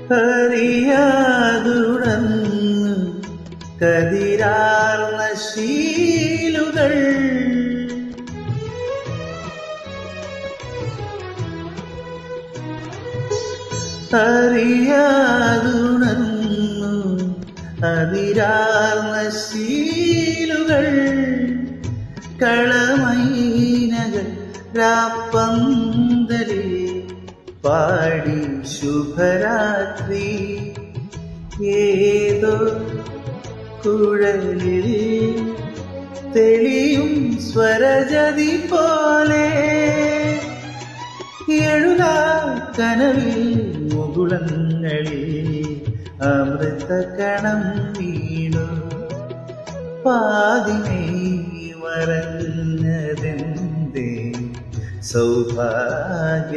അറിയാതുടന്ന് കതിരാർന്ന ശീലുകൾ. അറിയാതുണർന്നു അതിരാർന്ന ശീലുകൾ. കളമൈനകൾ രാപ്പന്തലിൽ പാടി ശുഭരാത്രി. ഏതോ കുഴലിൽ തെളിയും സ്വരജതി പോലെ. എഴുതാ കനവിൽ മുകുളങ്ങളിൽ അമൃത കണം വീണു. പാതിമേ മറഞ്ഞതെന്തേ सौभाग्यतारमे